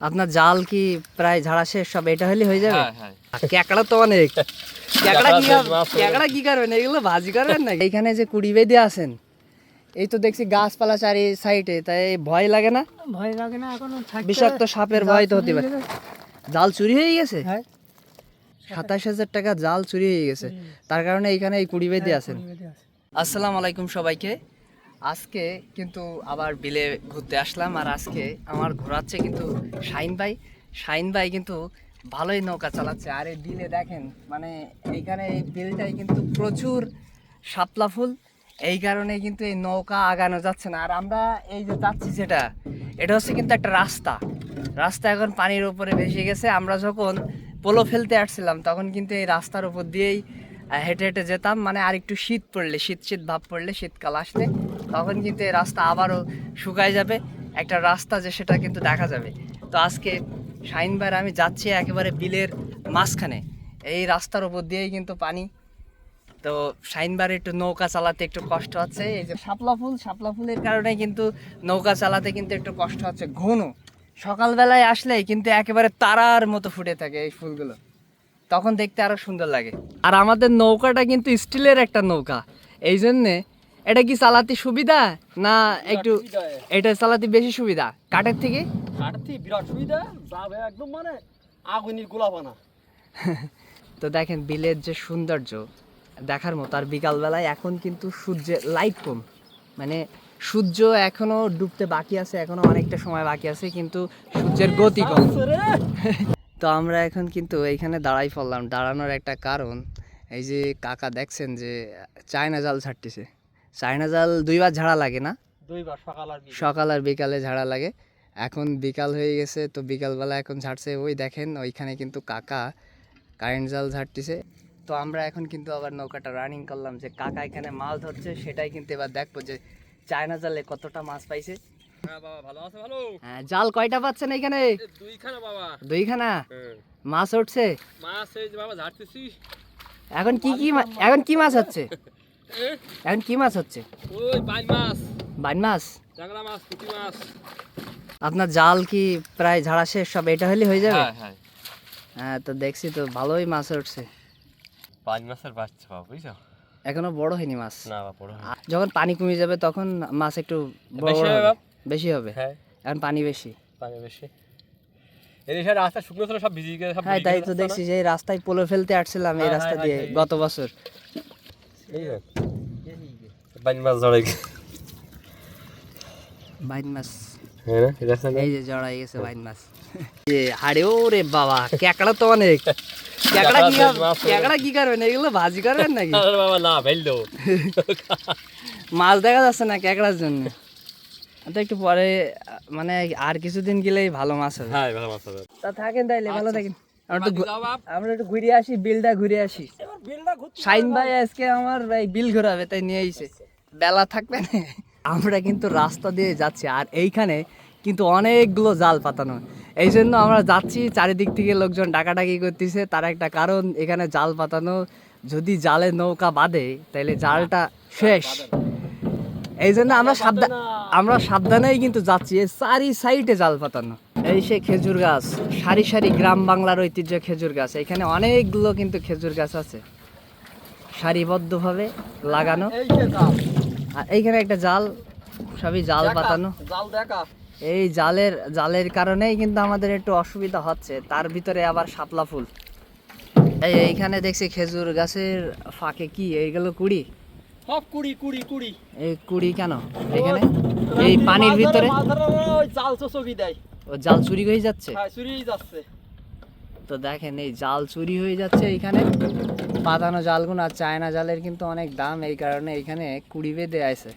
আপনার জাল কি প্রায় ঝাড়া শেষ সব এটা হলে হয়ে যাবে? হ্যাঁ হ্যাঁ। ক্যাকড়া তো অনেক। ক্যাকড়া কি ক্যাকড়া কি করবেন? এগুলো ভাজি করবেন না এইখানে যে কুড়ি বেঁধে আছেন এই তো দেখছি গাছপালা চারি সাইডে তাই ভয় লাগে না? ভয় লাগে না এখন বিষাক্ত সাপের ভয় তো হতে পারে। জাল চুরি হয়ে গেছে? হ্যাঁ। সাতাশ হাজার টাকা জাল চুরি হয়ে গেছে। তার কারণে এইখানে এই কুড়ি বেঁধে আছেন। আসসালামু আলাইকুম সবাইকে। আজকে কিন্তু আবার বিলে ঘুরতে আসলাম আর আজকে আমার ঘোরাচ্ছে কিন্তু শাইন ভাই। শাইন ভাই কিন্তু ভালোই নৌকা চালাচ্ছে। আর এই বিলে দেখেন মানে এইখানে এই বিলটাই কিন্তু প্রচুর শাপলা ফুল। এই কারণে কিন্তু এই নৌকা আগানো যাচ্ছে না। আর আমরা এই যে যাচ্ছি যেটা, এটা হচ্ছে কিন্তু একটা রাস্তা। রাস্তা এখন পানির উপরে ভেসে গেছে। আমরা যখন পোলো ফেলতে আসছিলাম, তখন কিন্তু এই রাস্তার উপর দিয়েই হেঁটে হেঁটে যেতাম মানে আর একটু শীত পড়লে, শীত শীত ভাব পড়লে শীতকাল আসলে তখন কিন্তু এই রাস্তা আবারও শুকায় যাবে। একটা রাস্তা যে সেটা কিন্তু দেখা যাবে। তো আজকে শাইনবার আমি যাচ্ছি একেবারে বিলের মাঝখানে। এই রাস্তার উপর দিয়েই কিন্তু পানি। তো শাইনবার একটু নৌকা চালাতে একটু কষ্ট হচ্ছে। এই যে শাপলা ফুল, শাপলা ফুলের কারণে কিন্তু নৌকা চালাতে কিন্তু একটু কষ্ট হচ্ছে। ঘন, সকালবেলায় আসলেই কিন্তু একেবারে তারার মতো ফুটে থাকে এই ফুলগুলো। তখন দেখতে আরও সুন্দর লাগে। আর আমাদের নৌকাটা কিন্তু স্টিলের একটা নৌকা। এই জন্যে এটা কি চালাতে সুবিধা না একটু এটা চালাতে বেশি সুবিধা? কাঠের থেকে? কাটতে বিরাট সুবিধা যাবে একদম মানে আগুনের গোলাপানা। তো দেখেন বিলের যে সৌন্দর্য দেখার মতো। আর বিকালবেলায় এখন কিন্তু সূর্যের লাইট কম। মানে সূর্য এখনও ডুবতে বাকি আছে এখনও অনেকটা সময় বাকি আছে কিন্তু সূর্যের গতি কম। তো আমরা এখন কিন্তু এইখানে দাঁড়াই পড়লাম। দাঁড়ানোর একটা কারণ এই যে কাকা দেখছেন যে চায়না জাল ছাড়তেছে। চায়না জাল দুইবার ঝাড়া লাগে না? দুইবার সকাল আর সকাল আর বিকালে ঝাড়া লাগে। এখন বিকাল হয়ে গেছে তো বিকালবেলা এখন ঝাড়ছে। ওই দেখেন ওইখানে কিন্তু কাকা কারেন্ট জাল ঝাড়তেছে। তো আমরা এখন কিন্তু আবার নৌকাটা রানিং করলাম যে কাকা এখানে মাছ ধরছে সেটাই কিন্তু এবার দেখব যে চায়না জালে কতটা মাছ পাইছে। হ্যাঁ হ্যাঁ, জাল কয়টা পাচ্ছেন এখানে দুইখানা বাবা। দুইখানা? মাছ উঠছে? মাছ এই বাবা ঝাড়তেছি। এখন কি কি এখন কি মাছ হচ্ছে? এখন কি মাছ হচ্ছে? ওই বাইন মাছ। বাইন মাছ? মাছ পুঁটি মাছ। আপনার জাল কি প্রায় ঝাড়া শেষ? সব এটা হলে হয়ে যাবে? হ্যাঁ হ্যাঁ। তো দেখছি তো ভালোই মাছ উঠছে। মাছের বাচ্চা বাবা বুঝছ? এখনও বড় হয়নি মাছ। না বড় যখন পানি কমে যাবে তখন মাছ একটু বড় বড়? বেশি হবে। হ্যাঁ। এখন পানি বেশি। পানি বেশি। এই রাস্তা শুকনো ছিল সব ভিজিয়ে গেছে সব হ্যাঁ তাই তো দেখছি যে রাস্তায় পোলো ফেলতে আসছিলাম এই হ্যাঁ, রাস্তা হ্যাঁ, দিয়ে গত বছর। এই বাইন মাছ জড়াই গেছে। বাইন মাছ। না? এটা আছে না? এই যে জড়াই গেছে বাইন মাছ। এ হাড়ে ওরে বাবা ক্যাকড়া তো অনেক। ক্যাকড়া কি। ক্যাকড়া কি করবেন এগুলো ভাজি করবেন নাকি? বাবা না মাছ দেখা যাচ্ছে না ক্যাকড়ার জন্য। তো একটু পরে মানে আর কিছুদিন গেলেই ভালো মাছ হবে। হ্যাঁ ভালো মাছ হবে। তা থাকেন তাইলে ভালো থাকেন। আমরা তো আমরা একটু ঘুরে আসি বিলটা ঘুরে আসি। শাইন ভাই। আজকে আমার ভাই বিল ঘোরাবে তাই নিয়ে আইছে। বেলা থাকবে না। আমরা কিন্তু রাস্তা দিয়ে যাচ্ছি আর এইখানে কিন্তু অনেকগুলো জাল পাতানো। এই জন্য আমরা যাচ্ছি চারিদিক থেকে লোকজন ডাকাডাকি করতেছে। তার একটা কারণ এখানে জাল পাতানো যদি জালে নৌকা বাঁধে তাহলে জালটা শেষ। এই জন্য আমরা সাবধান আমরা সাবধানেই কিন্তু যাচ্ছি। এই চারি সাইডে জাল পাতানো এই সে খেজুর গাছ সারি সারি গ্রাম বাংলার ঐতিহ্য খেজুর গাছ। এখানে অনেকগুলো কিন্তু খেজুর গাছ আছে। সারিবদ্ধভাবে লাগানো। আর এইখানে একটা জাল সবই জাল পাতানো এই জালের জালের কারণেই কিন্তু আমাদের একটু অসুবিধা হচ্ছে। তার ভিতরে আবার শাপলা ফুল। এই এইখানে দেখছি খেজুর গাছের ফাঁকে কি? এইগুলো কুড়ি। সব কুড়ি কুড়ি কুড়ি। এই কুড়ি কেন? এখানে? এই পানির ভিতরে? ওই জাল চচকি দেয়। ও জাল চুরি হয়ে যাচ্ছে? হ্যাঁ চুরিই যাচ্ছে। তো দেখেন এই জাল চুরি হয়ে যাচ্ছে এইখানে পাতানো জালগুলো আর চায়না জালের কিন্তু অনেক দাম এই কারণে এইখানে কুড়ি বেঁধে আছে।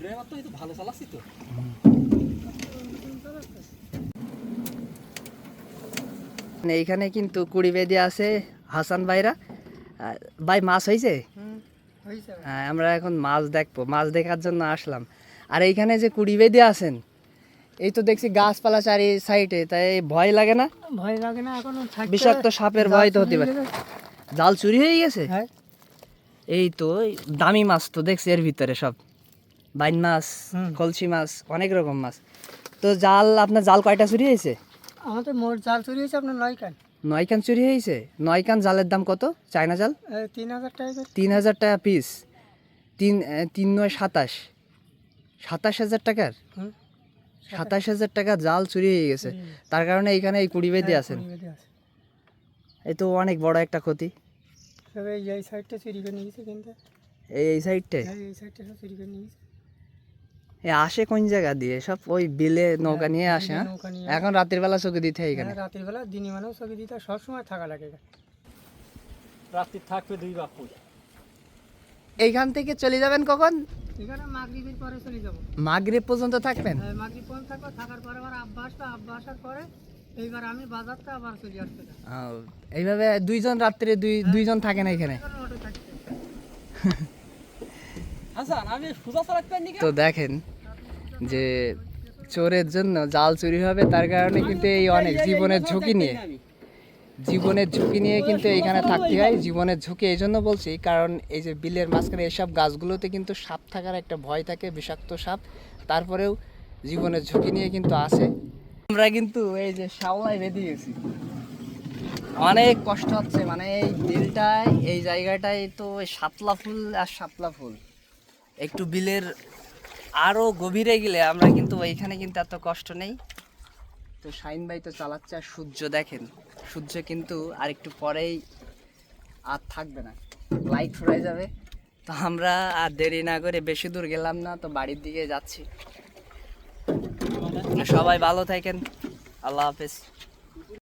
ড্রাইভার তো ভালো চালাচ্ছি তো। এইখানে কিন্তু কুড়ি বেঁধে আছে হাসান ভাইরা। ভাই মাছ হয়েছে? হ্যাঁ আমরা এখন মাছ দেখব মাছ দেখার জন্য আসলাম। আর এইখানে যে কুড়ি বেঁধে আছেন এই তো দেখছি গাছপালা চারি সাইডে তাই ভয় লাগে না? ভয় লাগে না এখন বিষাক্ত সাপের ভয় তো হতে পারে। জাল চুরি হয়ে গেছে? হ্যাঁ। এই তো দামি মাছ তো দেখছি এর ভিতরে সব। বাইন মাছ কলসি মাছ অনেক রকম মাছ। তো জাল আপনার জাল কয়টা চুরি হয়েছে? আমাদের মোট জাল চুরি হয়েছে আপনার নয় কান নয় কান চুরি হয়েছে? নয় কান জালের দাম কত? চায়না জাল? তিন হাজার টাকা তিন হাজার টাকা পিস তিন তিন নয় সাতাশ। সাতাশ হাজার টাকার? সাতাশ হাজার টাকা জাল চুরি হয়ে গেছে। তার কারণে এইখানে এই কুড়ি বেঁধে আছেন। কুড়ি বেঁধে আছে। এই তো অনেক বড় একটা ক্ষতি। এই সাইডটা চুরি করে নিয়ে গেছে কিন্তু। এই সাইডটায় এই সাইডটা চুরি করে নিয়ে গেছে এ আসে কোন জায়গা দিয়ে? সব ওই বিলে নৌকা নিয়ে আসে হ্যাঁ? এখন রাতের বেলা চোখে দিতে হয় এখানে? হ্যাঁ, রাতের বেলা দিনই মানেও ছবি দিতে হয়, সবসময় থাকা লাগে রাত্রি থাকবে দুই বাপুর এইখান থেকে চলে যাবেন কখন? এখানে মাগরিবের পরে চলে যাব। মাগরিব পর্যন্ত থাকবেন? হ্যাঁ, মাগরিব পর্যন্ত থাকব থাকার পরে আবার আব্বা আসবে আব্বা পরে এইবার আমি বাজারটা আবার চলে আসতে এইভাবে দুইজন রাত্রে দুই দুইজন থাকেন এখানে? পারিনি তো দেখেন যে চোরের জন্য জাল চুরি হবে, তার কারণে কিন্তু এই অনেক জীবনের ঝুঁকি নিয়ে। জীবনের ঝুঁকি নিয়ে কিন্তু এখানে থাকতে হয়, জীবনের ঝুঁকি এই জন্য বলছি, কারণ এই যে বিলের মাঝখানে এসব গাছগুলোতে কিন্তু সাপ থাকার একটা ভয় থাকে, বিষাক্ত সাপ, তারপরেও জীবনের ঝুঁকি নিয়ে কিন্তু আছে। আমরা কিন্তু এই যে শাওলায় বেঁধে গেছি। অনেক কষ্ট হচ্ছে মানে এই বিলটায়, এই জায়গাটায় তো শাপলা ফুল আর শাপলা ফুল। একটু বিলের আরও গভীরে গেলে আমরা কিন্তু ওইখানে কিন্তু এত কষ্ট নেই। তো শাইন ভাই তো চালাচ্ছে আর সূর্য দেখেন। সূর্য কিন্তু আর একটু পরেই আর থাকবে না। লাইট ফুরাই যাবে। তো আমরা আর দেরি না করে বেশি দূর গেলাম না, তো বাড়ির দিকে যাচ্ছি। সবাই ভালো থাকেন। আল্লাহ হাফেজ।